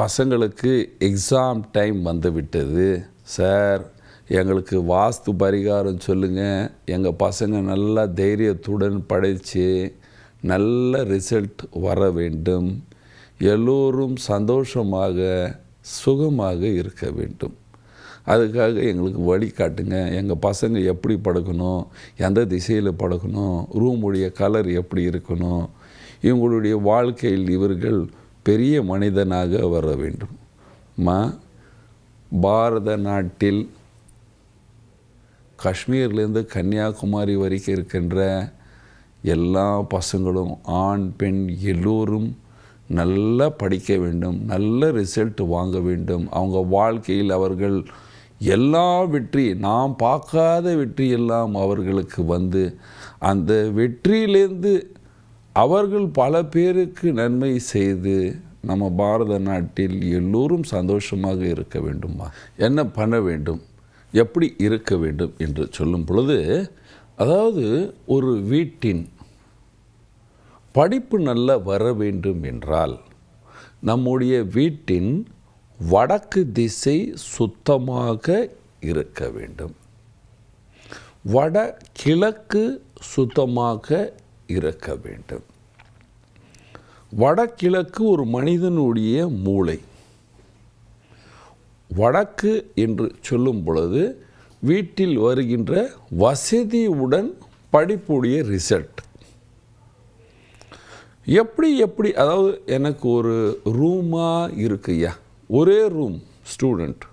பசங்களுக்கு exam time வந்து விட்டது. சார் எங்களுக்கு வாஸ்து பரிகாரம் சொல்லுங்கள் எங்கள் பசங்க நல்லா தைரியத்துடன் படித்து நல்ல ரிசல்ட் வர வேண்டும். எல்லோரும் சந்தோஷமாக சுகமாக இருக்க வேண்டும். அதுக்காக எங்களுக்கு வழி காட்டுங்க. எங்கள் பசங்க எப்படி படுக்கணும் எந்த திசையில் படுக்கணும் ரூமுடைய கலர் எப்படி இருக்கணும் இவங்களுடைய வாழ்க்கையில் இவர்கள் பெரிய மனிதனாக வர வேண்டும். மா பாரத நாட்டில் காஷ்மீர்லேருந்து கன்னியாகுமரி வரைக்கும் இருக்கின்ற எல்லா பசங்களும் ஆண் பெண் எல்லோரும் நல்லா படிக்க வேண்டும் நல்ல ரிசல்ட் வாங்க வேண்டும். அவங்க வாழ்க்கையில் அவர்கள் எல்லா வெற்றி நாம் பார்க்காத வெற்றியெல்லாம் அவர்களுக்கு வந்து அந்த வெற்றியிலேருந்து அவர்கள் பல பேருக்கு நன்மை செய்து நம்ம பாரத நாட்டில் எல்லோரும் சந்தோஷமாக இருக்க வேண்டுமா? என்ன பண்ண வேண்டும்? எப்படி இருக்க வேண்டும் என்று சொல்லும் பொழுது அதாவது ஒரு வீட்டின் படிப்பு நல்ல வர வேண்டும் என்றால் நம்முடைய வீட்டின் வடக்கு திசை சுத்தமாக இருக்க வேண்டும். வட கிழக்கு சுத்தமாக இருக்க வேண்டும். வடகிழக்கு ஒரு மனிதனுடைய மூளை. வடக்கு என்று சொல்லும் பொழுது வீட்டில் வருகின்ற வசதியுடன் படிப்புடைய ரிசல்ட் எப்படி எப்படி அதாவது எனக்கு ஒரு ரூமாக இருக்குய்யா ஒரே ரூம் ஸ்டூடெண்ட்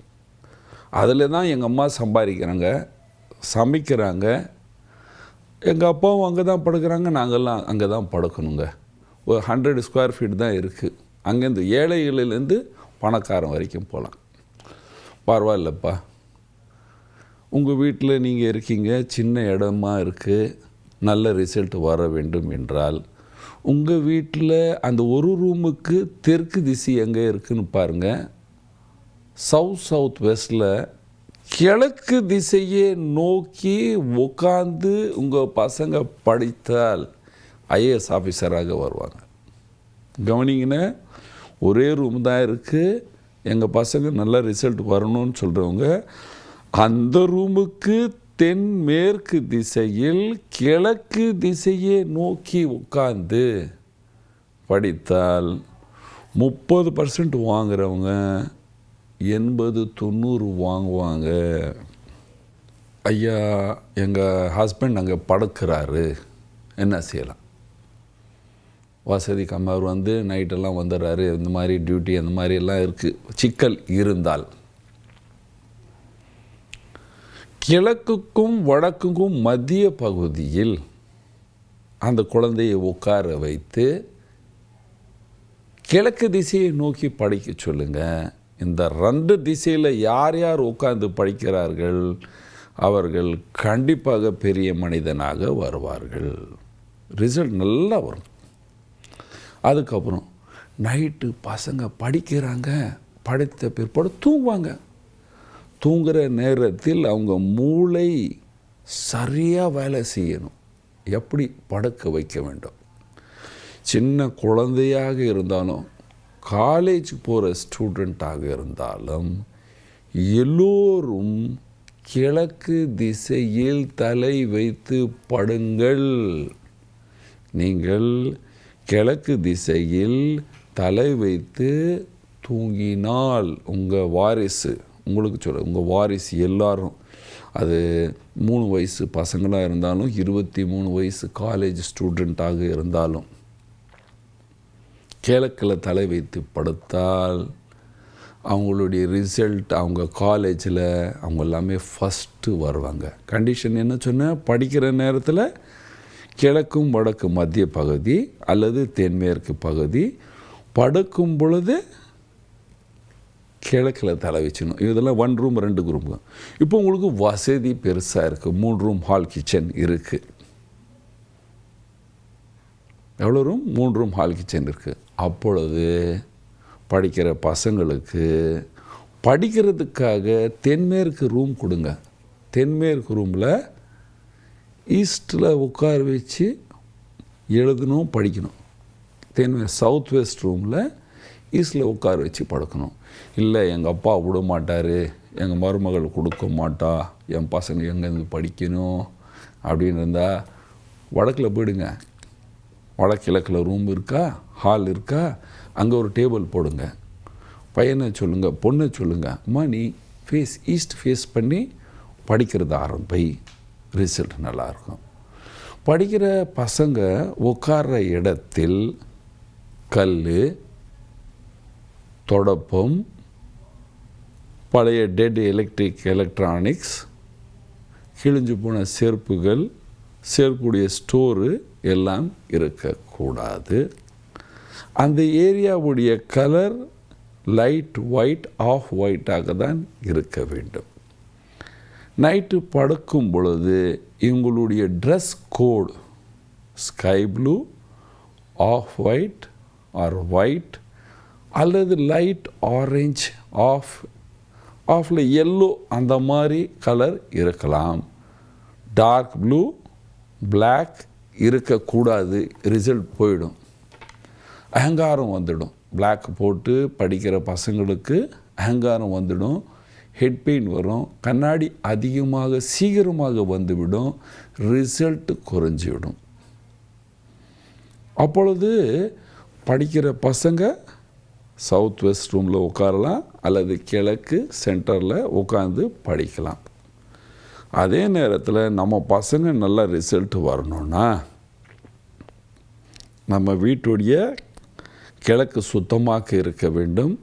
அதில் தான் எங்கள் அம்மா சம்பாதிக்கிறாங்க சமைக்கிறாங்க எங்கள் அப்பாவும் அங்கே தான் படுக்கிறாங்க. நாங்கள்லாம் அங்கே தான் படுக்கணுங்க. ஒரு ஹண்ட்ரட் ஸ்கொயர் ஃபீட் தான் இருக்குது அங்கேருந்து ஏழைகளிலேருந்து பணக்காரன் வரைக்கும் போகலாம் பரவாயில்லப்பா. உங்கள் வீட்டில் நீங்கள் இருக்கீங்க. சின்ன இடமா இருக்குது நல்ல ரிசல்ட் வர வேண்டும் என்றால் உங்கள் வீட்டில் அந்த ஒரு ரூமுக்கு தெற்கு திசை எங்கே இருக்குதுன்னு பாருங்கள் சவுத் சவுத் வெஸ்ட்டில் கிழக்கு திசையை நோக்கி உட்காந்து உங்கள் பசங்க படித்தால் ஐஏஎஸ் ஆஃபீஸராக வருவாங்க. கவனிங்கன்னா ஒரே ரூம் தான் இருக்குது எங்கள் பசங்க நல்ல ரிசல்ட் வரணும்னு சொல்கிறவங்க அந்த ரூமுக்கு தென்மேற்கு திசையில் கிழக்கு திசையை நோக்கி உட்காந்து படித்தால் முப்பது பர்சன்ட் வாங்குறவங்க எண்பது தொண்ணூறு வாங்குவாங்க. ஐயா எங்கள் ஹஸ்பண்ட் அங்கே படுக்கிறாரு. என்ன செய்யலாம்? வசதி கம்மார் வந்து நைட்டெல்லாம் வந்துடுறாரு. இந்த மாதிரி டியூட்டி அந்த மாதிரி எல்லாம் இருக்குது சிக்கல் இருந்தால். கிழக்குக்கும் வடக்குக்கும் மத்திய பகுதியில் அந்த குழந்தையை உட்கார வைத்து கிழக்கு திசையை நோக்கி படிக்க சொல்லுங்கள் இந்த ரெண்டு திசையில் யார் யார் உட்கார்ந்து படிக்கிறார்கள் அவர்கள் கண்டிப்பாக பெரிய மனிதனாக வருவார்கள். ரிசல்ட் நல்லா வரும். அதுக்கப்புறம் நைட்டு பசங்க படிக்கிறாங்க படித்த பிற்பாடு தூங்குவாங்க. தூங்குகிற நேரத்தில் அவங்க மூளை சரியாக வேலை செய்யணும். எப்படி படுக்க வைக்க வேண்டும்? சின்ன குழந்தையாக இருந்தாலும் காலேஜ் போகிற ஸ்டூடெண்ட்டாக இருந்தாலும் எல்லோரும் கிழக்கு திசையில் தலை வைத்து படுங்கள். நீங்கள் கிழக்கு திசையில் தலை வைத்து தூங்கினால் உங்கள் வாரிசு உங்களுக்கு சொல்ல உங்கள் வாரிசு எல்லாரும் அது மூணு வயசு பசங்களாக இருந்தாலும் இருபத்தி மூணு வயசு காலேஜ் ஸ்டூடெண்ட்டாக இருந்தாலும் கிழக்கில் தலை வைத்து படுத்தால் அவங்களுடைய ரிசல்ட் அவங்க காலேஜில் அவங்க எல்லாமே ஃபஸ்ட்டு வருவாங்க. கண்டிஷன் என்ன சொன்னால் படிக்கிற நேரத்தில் கிழக்கும் வடக்கு மத்திய பகுதி அல்லது தென்மேற்கு பகுதி படுக்கும் பொழுது கிழக்கில் தலை வச்சுணும் இதெல்லாம் ஒன் ரூம் ரெண்டு ரூம் இப்போ உங்களுக்கு வசதி பெருசாக இருக்குது மூணு ரூம் ஹால் கிச்சன் இருக்குது எவ்வளோ ரூம் மூணு ரூம் ஹால் கிச்சன் இருக்குது அப்பொழுது படிக்கிற பசங்களுக்கு படிக்கிறதுக்காக தென்மேற்கு ரூம் கொடுங்க. தென்மேற்கு ரூமில் ஈஸ்ட்டில் உட்கார வச்சு எழுதணும் படிக்கணும். தென்மே சவுத் வெஸ்ட் ரூமில் ஈஸ்டில் உட்கார வச்சு படுக்கணும். இல்லை எங்கள் அப்பா விட மாட்டார் எங்கள் மருமகள் கொடுக்க மாட்டா என் பசங்க எங்கேருந்து படிக்கணும் அப்படின்னு இருந்தால் வடக்கில் போயிடுங்க. வடகிழக்கில் ரூம் இருக்கா? ஹால் இருக்கா? அங்கே ஒரு டேபிள் போடுங்க. பையனை சொல்லுங்கள் பொண்ணை சொல்லுங்கள் அம்மா நீ ஃபேஸ் ஈஸ்ட் ஃபேஸ் பண்ணி படிக்கிறது ஆரம்பி. ரிசல்ட் நல்லாயிருக்கும் படிக்கிற பசங்க உட்கார்ற இடத்தில் கல் தொடப்பம் பழைய டெட் எலக்ட்ரிக் எலக்ட்ரானிக்ஸ் கிழிஞ்சு போன செருப்புகள் செருப்புடைய ஸ்டோரு எல்லாம் இருக்கக்கூடாது. அந்த ஏரியாவுடைய கலர் லைட் ஒயிட் ஆஃப் ஒயிட்டாக தான் இருக்க வேண்டும். நைட்டு படுக்கும் பொழுது எங்களுடைய dress code sky blue off white or white அல்லது லைட் ஆரஞ்ச் ஆஃப் ஆஃபில் எல்லோ அந்த மாதிரி கலர் இருக்கலாம். டார்க் ப்ளூ பிளாக் இருக்கக்கூடாது. ரிசல்ட் போயிடும். அகங்காரம் வந்துடும். பிளாக் போட்டு படிக்கிற பசங்களுக்கு அகங்காரம் வந்துடும். ஹெட் பெயின் வரும். கண்ணாடி அதிகமாக சீக்கிரமாக வந்துவிடும். ரிசல்ட் குறைஞ்சிவிடும். அப்பொழுது படிக்கிற பசங்க சவுத் வெஸ்ட் ரூமில் உட்காரலாம். அல்லது கிழக்கு சென்டரில் உட்காந்து படிக்கலாம். அதே நேரத்தில் நம்ம பசங்க நல்ல ரிசல்ட் வரணும்னா நம்ம வீட்டுடைய கிழக்கு சுத்தமாக இருக்க வேண்டும்.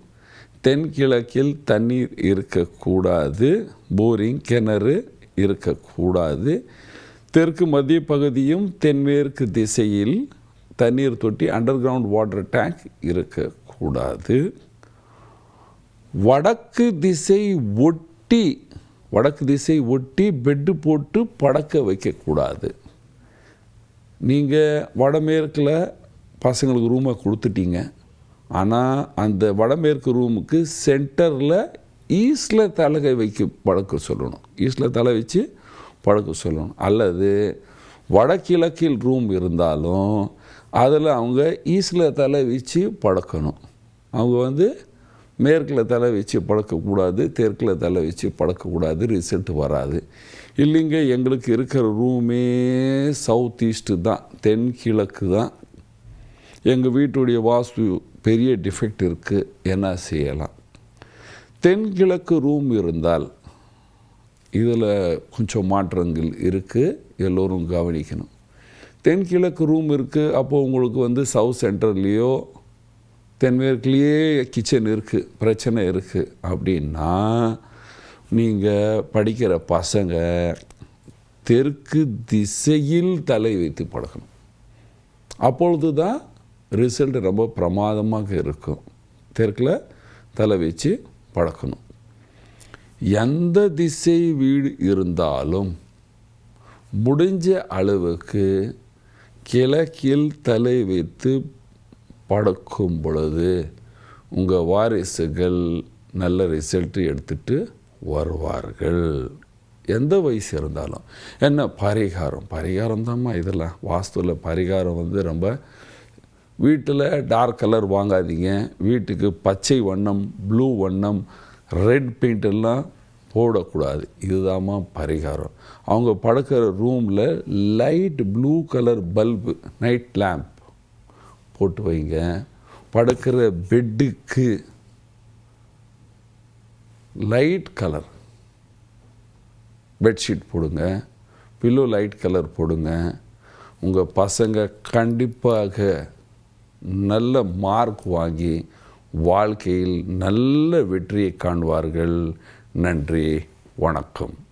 தென்கிழக்கில் தண்ணீர் இருக்கக்கூடாது. போரிங் கிணறு இருக்கக்கூடாது. தெற்கு மத்திய பகுதியும் தென்மேற்கு திசையில் தண்ணீர் தொட்டி அண்டர் கிரவுண்ட் வாட்டர் டேங்க் இருக்கக்கூடாது. வடக்கு திசை ஒட்டி வடக்கு திசை ஒட்டி பெட்டு போட்டு படக்க வைக்கக்கூடாது. நீங்கள் வடமேற்கில் பசங்களுக்கு ரூமை கொடுத்துட்டீங்க. ஆனால் அந்த வடமேற்கு ரூமுக்கு சென்டரில் ஈஸ்டில் தலைகை வைக்க பழக்க சொல்லணும். ஈஸ்டில் தலை வச்சு பழக்க சொல்லணும். அல்லது வடகிழக்கில் ரூம் இருந்தாலும் அதில் அவங்க ஈஸ்டில் தலை வச்சு பழக்கணும் அவங்க வந்து மேற்கில் தலை வச்சு பழக்கக்கூடாது தெற்கில் தலை வச்சு பழக்கக்கூடாது ரிசல்ட் வராது. இல்லைங்க எங்களுக்கு இருக்கிற ரூமே சவுத் ஈஸ்ட்டு தான் தென்கிழக்கு தான். எங்கள் வீட்டுடைய வாஸ்து பெரிய டிஃபெக்ட் இருக்குது என்ன செய்யலாம்? தென்கிழக்கு ரூம் இருந்தால் இதில் கொஞ்சம் மாற்றங்கள் இருக்குது எல்லோரும் கவனிக்கணும். தென்கிழக்கு ரூம் இருக்குது அப்போது உங்களுக்கு வந்து சவுத் சென்டர்லேயோ தென்மேற்குலேயே கிச்சன் இருக்குது பிரச்சனை இருக்குது அப்படின்னா நீங்கள் படிக்கிற பசங்க தெற்கு திசையில் தலை வைத்து பழகணும். அப்பொழுது தான் ரிசல்ட் ரொம்ப பிரமாதமாக இருக்கும். தெற்கில் தலை வச்சு பழக்கணும் எந்த திசை வீடு இருந்தாலும் முடிஞ்ச அளவுக்கு கிழக்கில் தலை வைத்து படுக்கும் பொழுது உங்கள் வாரிசுகள் நல்ல ரிசல்ட்டு எடுத்துட்டு வருவார்கள். எந்த வயசு இருந்தாலும். என்ன பரிகாரம்? பரிகாரம் தான்மா இதெல்லாம். வாஸ்துவில் பரிகாரம் வந்து ரொம்ப வீட்டில் டார்க் கலர் வாங்காதீங்க. வீட்டுக்கு பச்சை வண்ணம் ப்ளூ வண்ணம் ரெட் பெயிண்ட் எல்லாம் போடக்கூடாது. இதுதாம்மா பரிகாரம். அவங்க படுக்கிற ரூமில் light blue colour bulb night lamp போட்டு வைங்க. படுக்கிற பெட்டுக்கு லைட் கலர் பெட்ஷீட் போடுங்க. பில்லோ லைட் கலர் போடுங்க. உங்கள் பசங்க கண்டிப்பாக நல்ல மார்க் வாங்கி வாழ்க்கையில் நல்ல வெற்றியை காண்பார்கள் நன்றி. வணக்கம்.